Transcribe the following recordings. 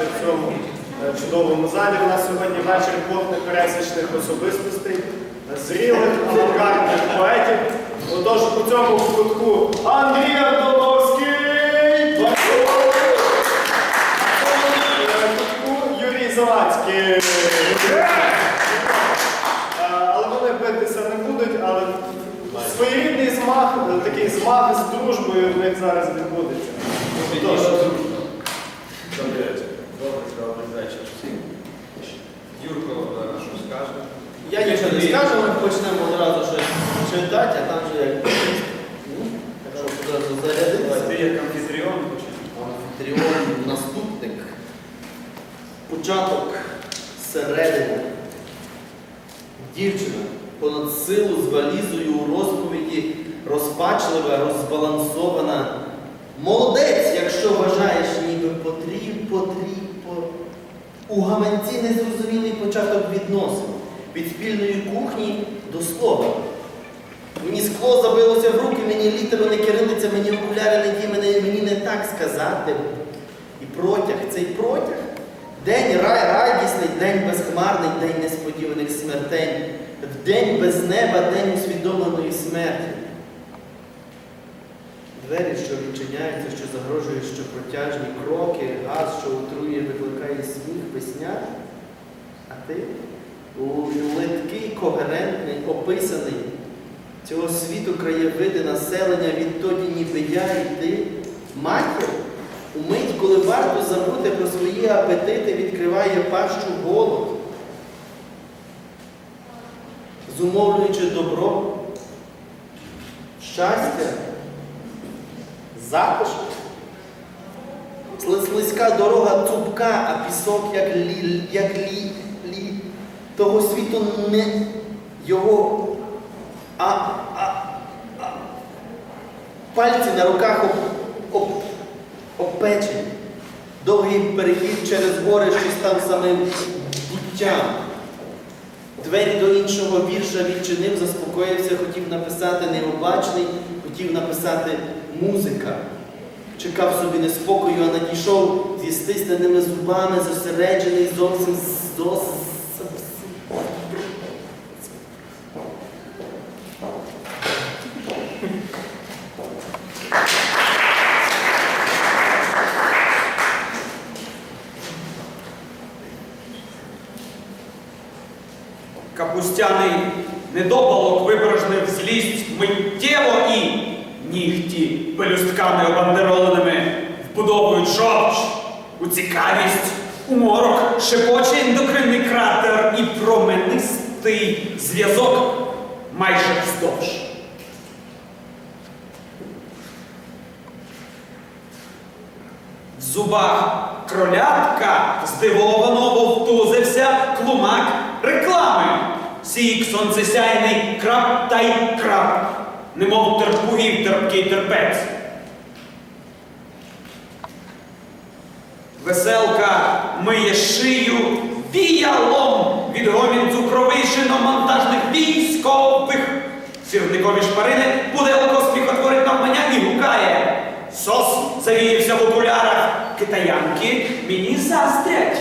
бачити в цьому е, чудовому залі. У нас сьогодні вечір двох непересічних особистостей, е, зрілих, авангардних поетів. Отож, у цьому кутку Андрій Антоновський! Е, кутку Юрій Завадський. Е, Але вони битися не будуть, але своєрідний змах, такий змах з дружбою в них зараз відбудеться. Отож, Добрий вечір. Добрий вечір всім. Юрко е, що скаже? Я нічого не скажу, ми почнемо одразу щось читати, а там вже як. Ну, Так що одразу зарядитися. Ти як амфітріон почнеш. Анфітріон наступник. Початок середини. Дівчина понад силу з валізою у розповіді розпачлива, розбалансована. Молодець, якщо вважаєш, ніби потріб, потріб, по... У гаманці незрозумілий початок відносин. Від спільної кухні до слова. Мені скло забилося в руки, мені літеро не кирилиця, мені окуляри не ті, мене, мені не так сказати. І протяг, цей протяг. День рай, радісний, день безхмарний, день несподіваних смертей. День без неба, день усвідомленої смерті. Двері, що відчиняються, що загрожує, що протяжні кроки, газ, що отрує, викликає сміх, весня. А ти литкий, когерентний, описаний цього світу краєвиди населення відтоді ніби я і ти, матір, у мить, коли варто забути про свої апетити, відкриває пащу голод, зумовлюючи добро, щастя, затишок. Сли- Слизька дорога цупка, а пісок як лі, як лі, лі. Того світу не його, а, а, а пальці на руках об, об, обпечені. Довгий перехід через гори, що став самим буттям. Двері до іншого вірша відчинив, заспокоївся, хотів написати необачний, хотів написати музика. Чекав собі неспокою, а надійшов зі стисненими зубами, зосереджений зовсім зовсім. Пелюстками обандероленими вбудовують жовч у цікавість, у морок шепоче ендокринний кратер і променистий зв'язок майже вздовж. В зубах кролятка здивовано вовтузився клумак реклами. Сік сонцесяйний крап та й крап, немов терпугів терпкий терпець. Веселка миє шию віялом від гомін цукровий шиномонтажних військових. Сірникові шпарини пуделко сміхотворить навмання і гукає. Сос завіявся в окулярах. Китаянки мені заздрять.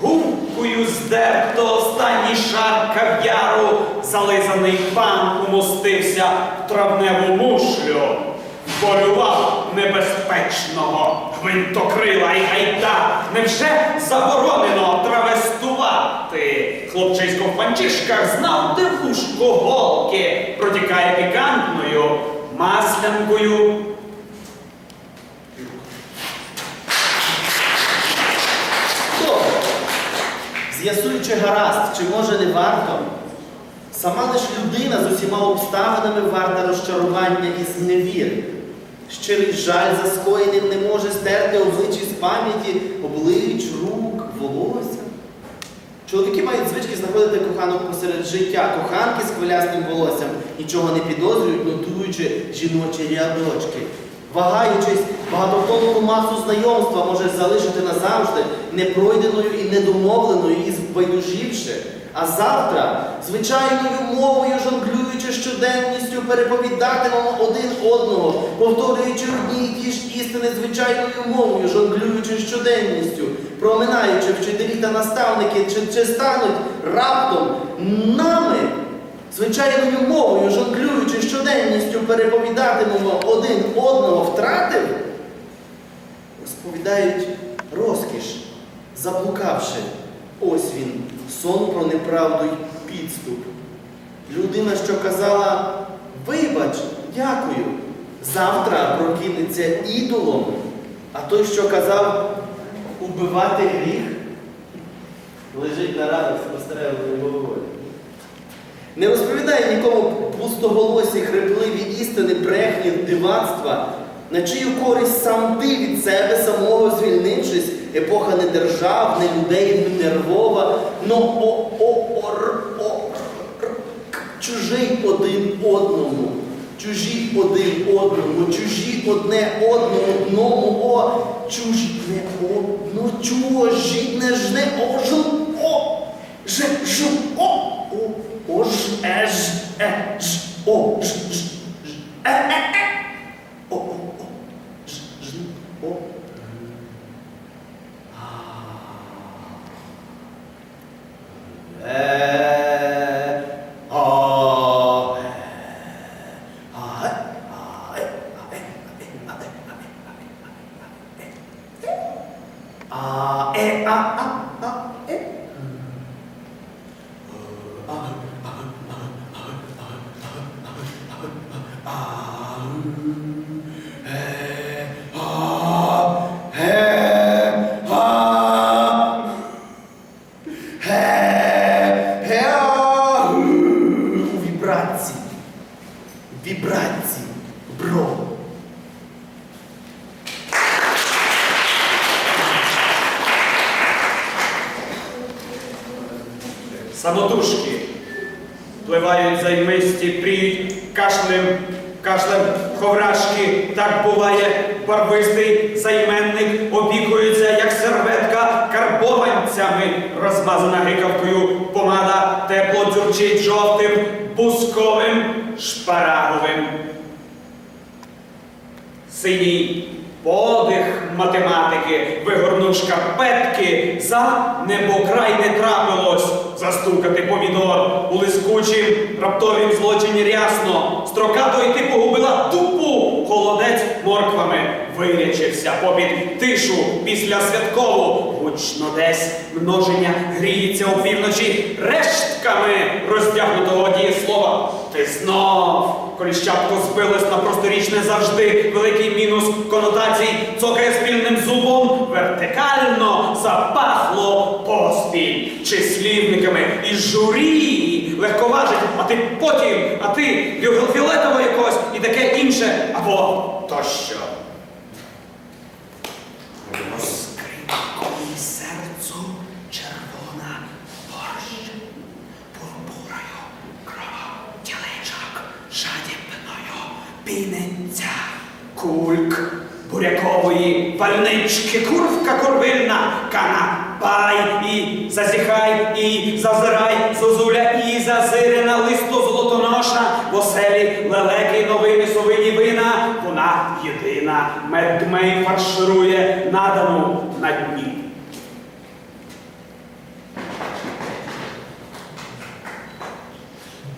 Гумкою здерто останній шар кав'яру, зализаний пан умостився в травневу мушлю, полював небезпечного гвинтокрила і гайда. Невже заборонено травестувати? Хлопчисько в панчишках знав, де голки протікає пікантною маслянкою. З'ясуючи гаразд, чи може не варто, сама лиш людина з усіма обставинами варта розчарування і зневіри. Щирий жаль за скоєним не може стерти обличчя з пам'яті, облич, рук, волосся. Чоловіки мають звички знаходити коханок посеред життя, коханки з хвилястим волоссям, нічого не підозрюють, нотуючи жіночі рядочки. Вагаючись, багатотонну масу знайомства може залишити назавжди непройденою і недомовленою і збайдужівши, А завтра звичайною мовою, жонглюючи щоденністю, переповідатимемо один одного, повторюючи одні й ті ж істини звичайною мовою, жонглюючи щоденністю, проминаючи вчителі та наставники, чи, чи стануть раптом нами, звичайною мовою, жонглюючи щоденністю, переповідатимемо один одного втратив, розповідають розкіш, заблукавши. Ось він, сон про неправду й підступ. Людина, що казала, вибач, дякую, завтра прокинеться ідолом, а той, що казав, убивати гріх, лежить на ранах з постеревою головою. Не розповідає нікому пустоголосі, хрипливі істини, брехні, дивацтва, на чию користь сам ти від себе самого звільнившись, епоха не держав, не людей, не нервова, но о-о-о-о, чужий один одному, чужі один одному, чужі одне одному, одному, о, чужі не одно, чужі не жне, о, жу, о, ж, жу, о, о, о, ж, е, ж, е, ж, о, ж, ж, ж, е, е, е, о, о, о, ж, ж, о. Е, а, е, а, е, а, е, а, е, а, е, а, а, а, е. У вібрації. Вібрації. Бро. Самотужки пливають займисті, пріють кашлем, кашлем ховрашки. Так буває барвистий займенник, опікується, як серветка, карбованцями, розмазана гикавкою помада, тепло дзюрчить жовтим, бусковим, шпараговим. Синій подих математики, вигорнув шкарпетки, за небокрай не трапилось застукати помідор у лискучім раптовім злочині рясно. Строка той ти погубила дупу, холодець морквами вирячився попід тишу після святкову. Гучно десь множення гріється опівночі рештками роздягнутого дієслова. Ти знов коліщатко збилось на просторічне завжди. Великий мінус конотацій, цокає спільним зубом, вертикально запахло поспіль. Числівниками і журі легковажить, а ти потім, а ти фіолетово якось і таке інше, або тощо. Пальнички, курвка курвильна, канапай і зазіхай, і зазирай, зозуля, і зазирина листо золотоноша, в оселі лелеки, новини, совині вина, вона єдина, медмей фарширує надану на дні.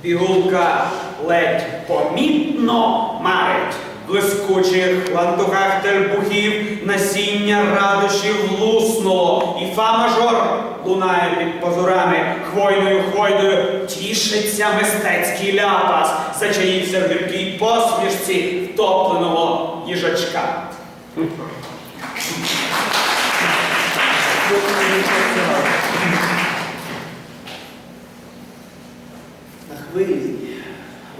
Пігулка ледь помітно марить блискучих лантухах тербухів насіння радощів луснуло, і фа-мажор лунає під позорами. Хвойною хвойною, тішиться мистецький ляпас, зачаївся в гіркій посмішці втопленого їжачка. На хвилі,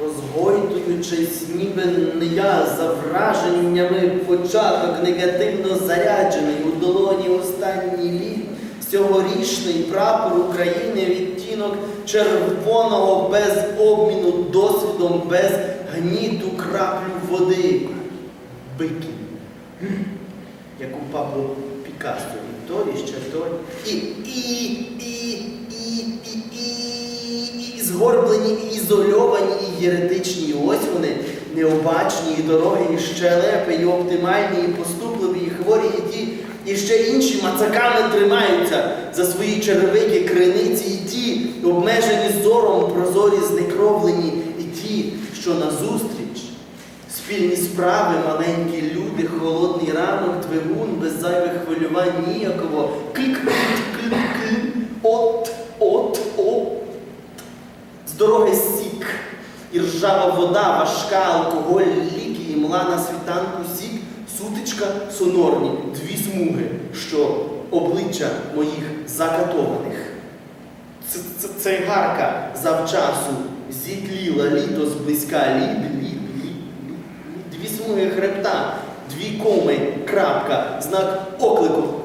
розгойдуючись, ніби не я за враженнями початок негативно заряджений у долоні останній літ, цьогорічний прапор України відтінок червоного без обміну досвідом, без гніту краплю води. Бикін. Як у Пабло Пікассо. І то, і ще то. І, і, і, і, і, і. згорблені і ізольовані, і єретичні. І ось вони необачні, і дорогі, і щелепи, і оптимальні, і поступливі, і хворі, і ті, і ще інші мацаками тримаються за свої черевики, криниці, і ті, обмежені зором, прозорі, знекровлені, і ті, що назустріч. Спільні справи, маленькі люди, холодний ранок, двигун, без зайвих хвилювань ніяково. Клік, клік, клік, клік. От, от, от. З дороги сік. І ржава вода, важка, алкоголь, ліки, і мла на світанку сік, сутичка сонорні, дві смуги, що обличчя моїх закатованих. Цигарка завчасу зітліла літо зблизька лід, лід, лід. Дві смуги хребта, дві коми, крапка, знак оклику.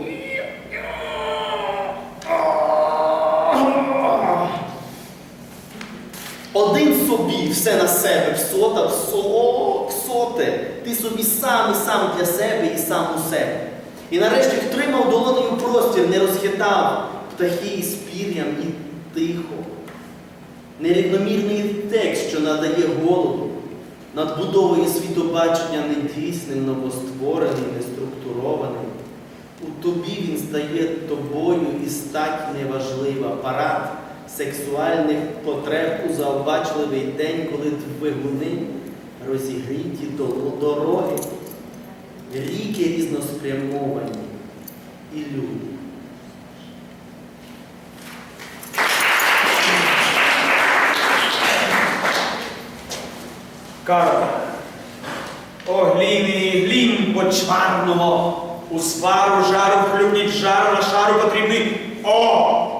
Собі все на себе, всота, всо, всоте. Ти собі сам і сам для себе і сам у себе. І нарешті втримав долоною простір, не розхитав птахи із пір'ям і тихо. Нерівномірний текст, що надає голоду, надбудовує світобачення недійсним, новоствореним, неструктурованим. У тобі він стає тобою і стать неважлива. Парад сексуальних потреб у заобачливий день, коли двигуни розігріті до дороги, ріки різноспрямовані і люди. Карта. О, гліни, глін почварного, у свару жару хлюбніть жар на шару потрібний О!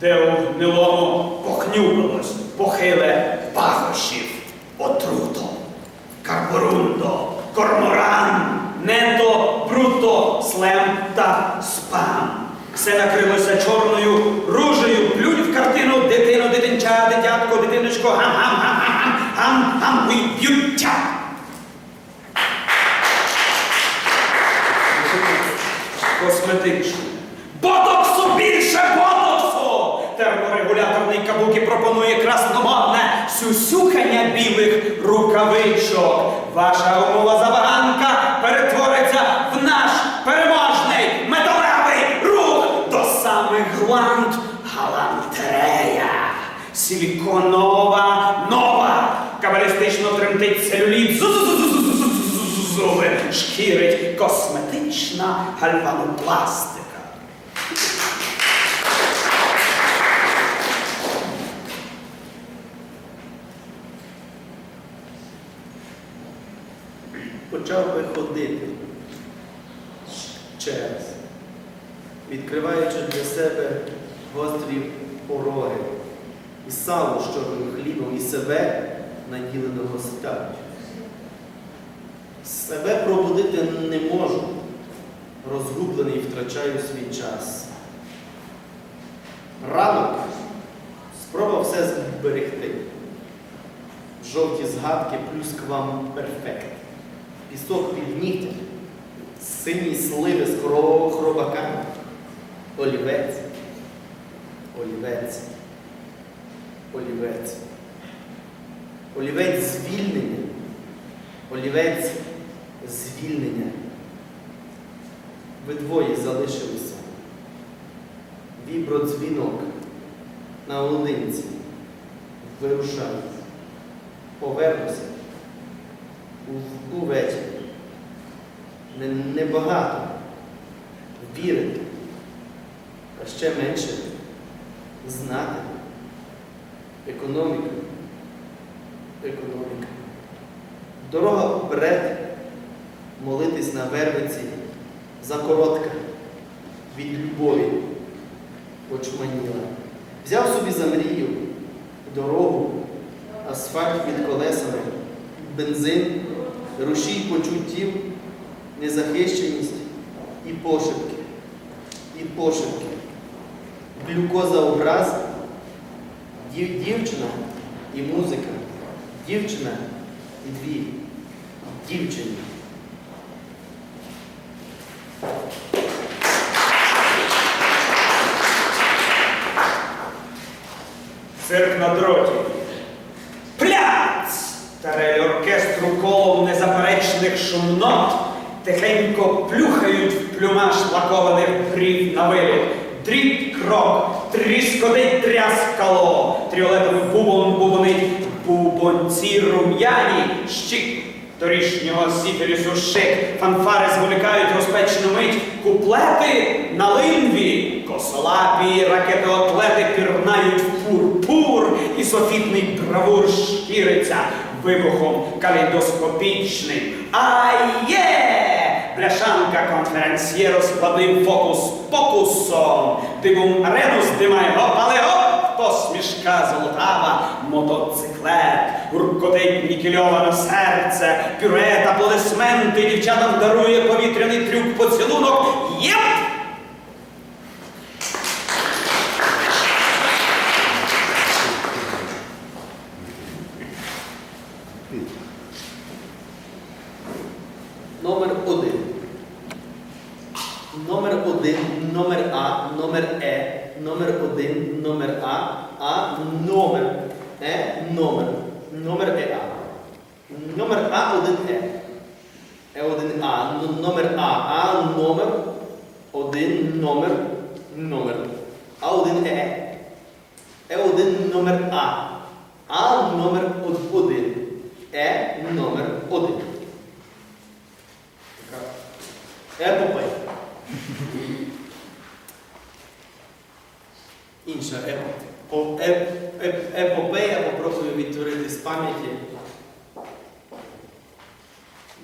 Де у гнилому похнюпилось, похиле пахощів, отруто, карборундо, корморан, нето, бруто, слем та спам. Все накрилося чорною ружею, плюнь в картину, дитину, дитинча, дитятко, дитиночко, гам-гам-гам-гам, гам-гам, Силіконова нова. Кабалістично тремтить целюліт. Зуби шкірить косметична гальванопластика. почав би ходити через, відкриваючи для себе гострі пороги, і сало з чорним хлібом, і себе наділеного статтю. Себе пробудити не можу, розгублений втрачаю свій час. Ранок спробував все зберегти. Жовті згадки плюс к вам перфект. Пісок під сині сливи з хро- хробаками, олівець, олівець, олівець, олівець звільнення, олівець звільнення. Ви двоє залишилися. Вібродзвінок на Олинці. Вирушаю. Повернуся увечері. Небагато. Вірити. А ще менше знати. Економіка. Економіка. Дорога вперед. Молитись на вервиці закоротка від любові почманіла. Взяв собі за мрію дорогу, асфальт під колесами, бензин, рушій почуттів, незахищеність і пошепки, і пошепки, глюкоза образ, дів- дівчина і музика, дівчина і дві дівчині. Цирк на дроті. Пляц! Тарель оркестру колом незаперечних шумнот тихенько плюхають в плюмаш лакованих брів на виліт. Дріб крок, тріскотить тряскало, тріолетовий бубон бубонить, бубонці рум'яні, щик торішнього сіфілісу шик, фанфари зволікають розпечну мить, куплети на линві, косолапі ракетоатлети пірнають в пурпур, і софітний бравур шкіриться вибухом калейдоскопічним. А є! Бляшанка конференсьєро складним фокус-покусом. Дивум арену здимає гоп, але гоп! Посмішка золотава, мотоциклет, гуркотить нікельоване серце, пюрет, аплодисменти, дівчатам дарує повітряний трюк поцілунок. Єп! Номер один. Номер один, номер А, номер Е, номер один, номер А, А, номер Е, номер. Номер Е А. Номер А, один Е. Е один А, н- номер А, А, номер один, номер, номер. А один Е. Е один номер А. А номер од- один. Номер один. Епопея. Інша епо- еп- еп- епопея попробую відтворити з пам'яті.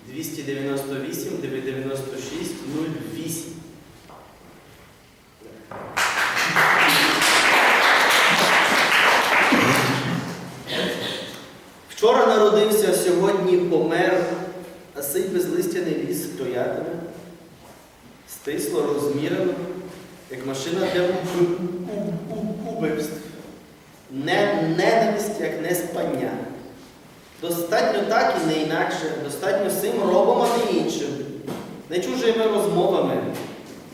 298, убивств. Не, ненависть, як не спання. Достатньо так і не інакше, достатньо сим робом, а не іншим. Не чужими розмовами,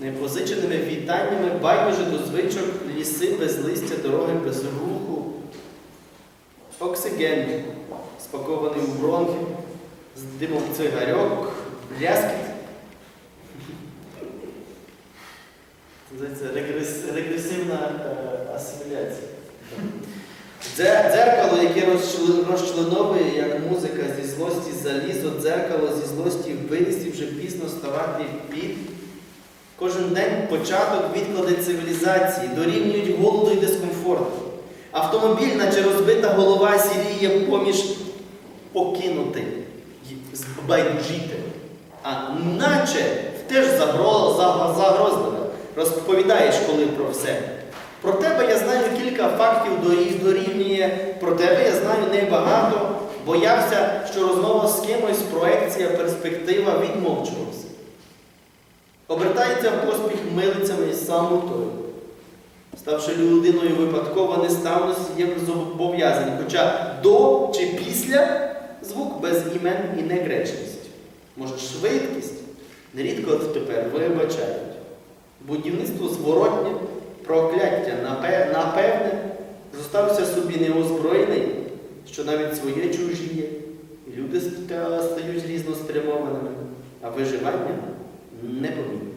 не позиченими вітаннями, байдуже до звичок, ліси без листя, дороги без руху. Оксиген, спакований у бронхи, з димом цигарьок, бляскіт. Регресивна е, асиміляція. Дзе- Дзеркало, яке розчл- розчленовує, як музика зі злості залізо, дзеркало зі злості вилізти вже пізно ставати під. Кожен день початок відклади цивілізації, дорівнюють голоду і дискомфорту. Автомобіль, наче розбита голова, сіріє поміж покинути, й. А наче теж загро- загрозливе. Розповідаєш, коли про все. Про тебе я знаю кілька фактів дорівнює, про тебе я знаю небагато. Боявся, що розмова з кимось, проекція, перспектива відмовчувався. Обертається в поспіх милицями і самотою. Ставши людиною випадково неставності є зобов'язані, хоча до чи після звук без імен і негречність. Може, швидкість нерідко тепер вибачають. Будівництво зворотнє, прокляття напевне, зостався собі неозброєний, що навіть своє чужіє, люди стають різноспрямованими, а виживання непомітне.